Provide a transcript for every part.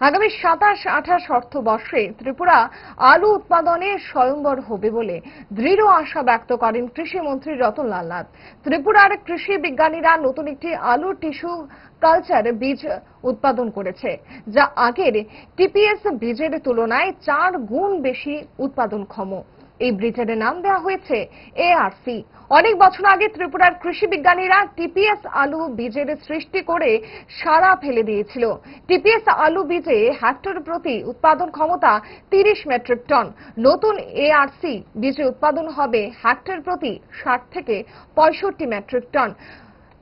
আগামী সাতাশ আঠাশ অর্থবর্ষে ত্রিপুরা আলু উৎপাদনে স্বয়ম্বর হবে বলে দৃঢ় আশা ব্যক্ত করেন কৃষিমন্ত্রী রতনলাল নাথ। ত্রিপুরার কৃষি বিজ্ঞানীরা নতুন একটি আলু টিস্যু কালচার বীজ উৎপাদন করেছে, যা আগের টিপিএস বীজের তুলনায় চার গুণ বেশি উৎপাদনক্ষম। এই ব্রিজের নাম দেওয়া হয়েছে এআরসি অনেক বছর আগে ত্রিপুরার কৃষি বিজ্ঞানীরা টিপিএস আলু বীজের সৃষ্টি করে সারা ফেলে দিয়েছিল। টিপিএস আলু বীজে হেক্টর প্রতি উৎপাদন ক্ষমতা তিরিশ মেট্রিক টন। নতুন এআরসি বীজে উৎপাদন হবে হেক্টর প্রতি ষাট থেকে পঁয়ষট্টি মেট্রিক টন।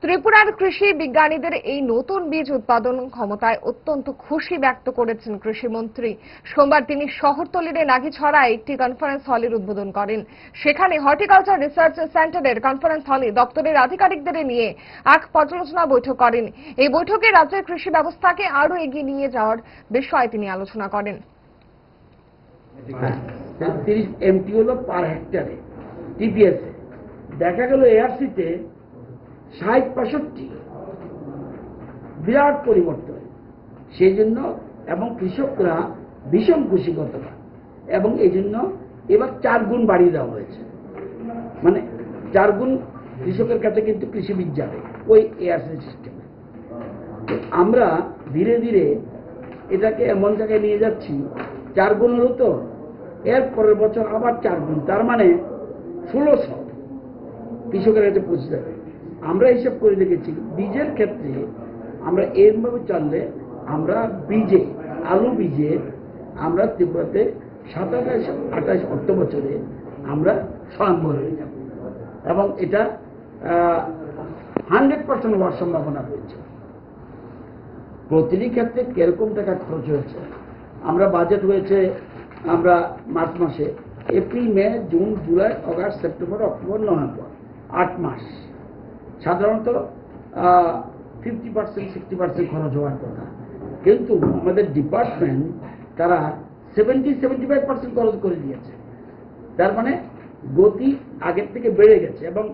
ত্রিপুরার কৃষি বিজ্ঞানীদের এই নতুন বীজ উৎপাদন ক্ষমতায় অত্যন্ত খুশি ব্যক্ত করেছেন কৃষিমন্ত্রী। সোমবার তিনি শহরতলির নাগিছড়ায় একটি কনফারেন্স হলের উদ্বোধন করেন। সেখানে হর্টিকালচার রিসার্চ সেন্টারের কনফারেন্স হলে দপ্তরের আধিকারিকদের নিয়ে এক পর্যালোচনা বৈঠক করেন। এই বৈঠকে রাজ্যের কৃষি ব্যবস্থাকে আরও এগিয়ে নিয়ে যাওয়ার বিষয়ে তিনি আলোচনা করেন। দেখা গেল এআরসিতে ষাট পঁয়ষট্টি বিরাট পরিবর্তন। সেই জন্য এবং কৃষকরা ভীষণ খুশি গতবার এবং এই জন্য এবার চার গুণ বাড়িয়ে দেওয়া হয়েছে। মানে চার গুণ কৃষকের কাছে কিন্তু কৃষিবিদ যাবে ওই এআরসি সিস্টেমে আমরা ধীরে ধীরে এটাকে এমন জায়গায় নিয়ে যাচ্ছি, চার গুণ হলো তো, এর পরের বছর আবার চার গুণ। তার মানে ষোলোশো কৃষকের কাছে পৌঁছে যাবে। আমরা হিসাব করে দেখেছি, বীজের ক্ষেত্রে আমরা এরভাবে চললে আমরা বীজে, আলু বীজে আমরা ত্রিপুরাতে সাতাশ, আঠাশ অর্থ বছরে আমরা স্বয়ম্বর হয়ে যাব। এবং এটা হান্ড্রেড পার্সেন্ট হওয়ার সম্ভাবনা রয়েছে। প্রতিটি ক্ষেত্রে কীরকম টাকা খরচ হয়েছে? আমরা বাজেট হয়েছে, আমরা মার্চ মাসে, April, May, June, July, August, September, October, November, আট মাস। সাধারণত ফিফটি পার্সেন্ট সিক্সটি পার্সেন্ট খরচ হওয়ার কথা। কিন্তু আমাদের ডিপার্টমেন্ট তারা সেভেন্টি সেভেন্টি ফাইভ পার্সেন্ট খরচ করে দিয়েছে। তার মানে গতি আগের থেকে বেড়ে গেছে এবং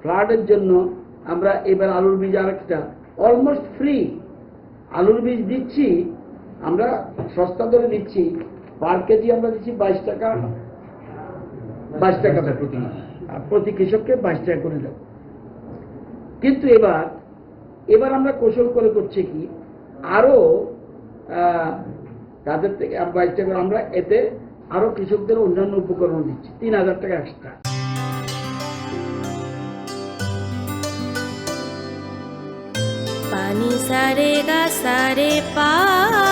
ফ্লাডের জন্য আমরা এবার আলুর বীজ আরেকটা অলমোস্ট ফ্রি আলুর বীজ দিচ্ছি। আমরা সস্তা ধরে দিচ্ছি। পার কেজি আমরা দিচ্ছি বাইশ টাকা। বাইশ টাকা প্রতি প্রতি কৃষককে বাইশ টাকা করে দেব। কিন্তু এবার এবার আমরা কৌশল করে করছি কি? আরও তাদের থেকে বাইশ টাকা আমরা এতে আরও কৃষকদের অন্যান্য উপকরণ দিচ্ছি। তিন হাজার টাকা এক্সট্রা পানি সারে গা, সারে পামাগা